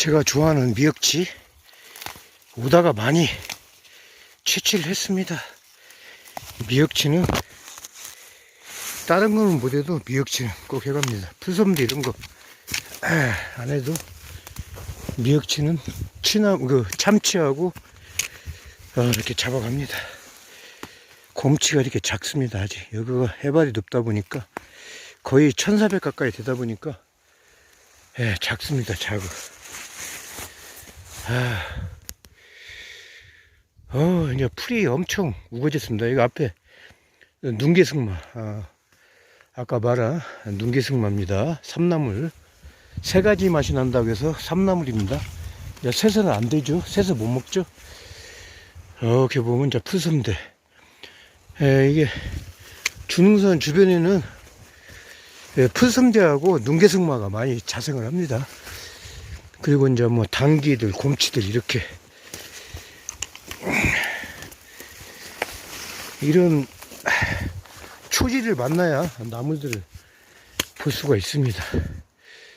제가 좋아하는 미역치 오다가 많이 채취를 했습니다. 미역치는 다른 거는 못해도 미역치는 꼭 해갑니다. 풀섬도 이런 거 안 해도 미역치는 치나무 그 참치하고 어, 이렇게 잡아갑니다. 곰치가 이렇게 작습니다. 아직 여기가 해발이 높다 보니까 거의 1400 가까이 되다 보니까 예, 작습니다. 작아. 아, 어, 이제 풀이 엄청 우거졌습니다. 여기 앞에 눈개승마. 아, 아까 말한 눈개승마입니다. 삼나물. 세 가지 맛이 난다고 해서 삼나물입니다. 이제 새서는 안 되죠. 새서 못 먹죠. 이렇게 보면 이제 풀섬대. 예, 이게 중흥선 주변에는 예, 풀섬대하고 눈개승마가 많이 자생을 합니다. 그리고 이제 뭐 당기들, 곰치들 이렇게 이런 초지를 만나야 나물들을 볼 수가 있습니다.